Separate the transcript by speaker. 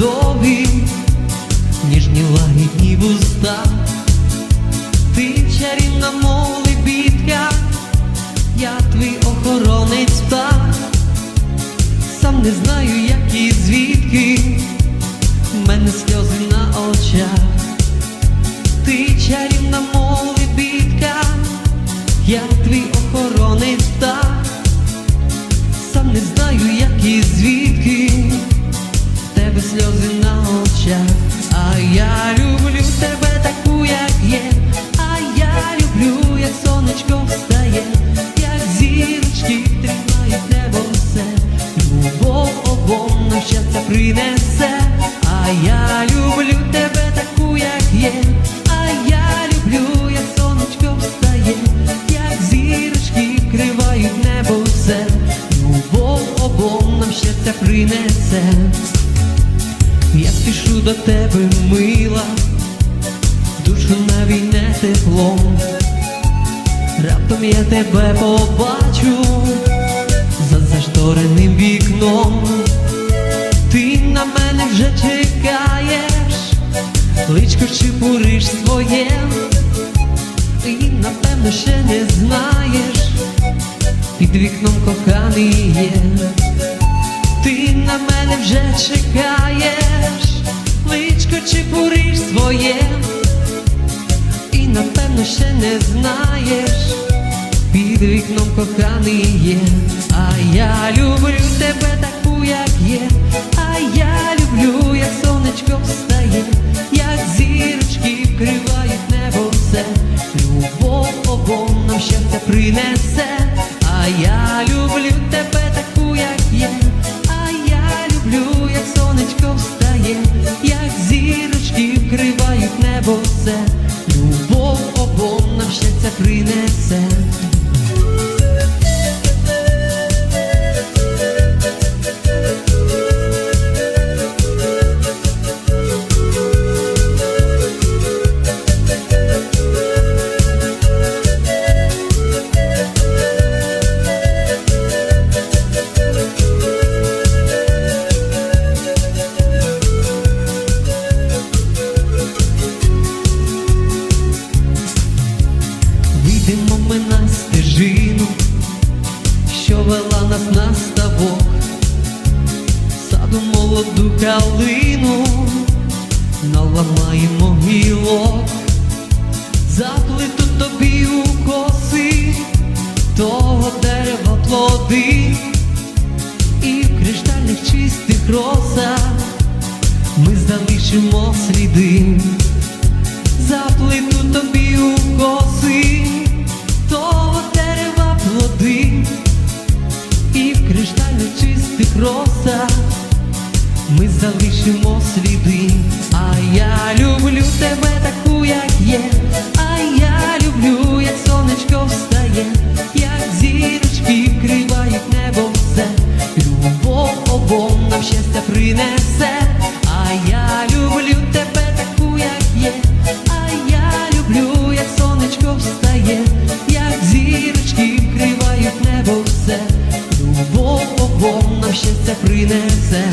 Speaker 1: довгі, ніжні лагідні вуста, ти чарівна мов лебідка, я твій охоронець птах, сам не знаю, як і звідки, в мене сльози на а я люблю тебе таку, як є, а я люблю, як сонечко встає, як зірочки тримають небо все, любов обом нам принесе, а я люблю тебе таку, як є, а я люблю, як сонечко встає, як зірочки вкривають небо все, любов обом нам щастя принесе. Я спішу до тебе, мила, душу навійне теплом, раптом я тебе побачу за заштореним вікном, ти на мене вже чекаєш, личко чепуриш своє, ти напевно ще не знаєш, під вікном коханий є мене вже чекаєш, личко чепуриш своє, і напевно ще не знаєш, під вікном коханий є, а я люблю тебе таку, як є, а я люблю, як сонечко встає, як зірочки вкривають небо все, любов обом нам щастя принесе, а я люблю тебе таку, як є, сонечко встає, як зірочки вкривають небо все, любов обом нам щастя принесе. Нас на ставок, саду молоду калину, наламаємо гілок, заплету тобі у коси, того дерева плоди, і в криштальних чистих росах ми залишимо сліди. Заплету тобі у коси, роса, ми залишимо сліди, а я люблю тебе таку, як є, а я люблю, як сонечко встає, як зірочки вкривають небо все, любов обом нам щастя принесе, а я люблю тебе таку, як є, а я люблю, як сонечко встає, як зірочки вкривають небо все. Любов Бог нам щастя принесе.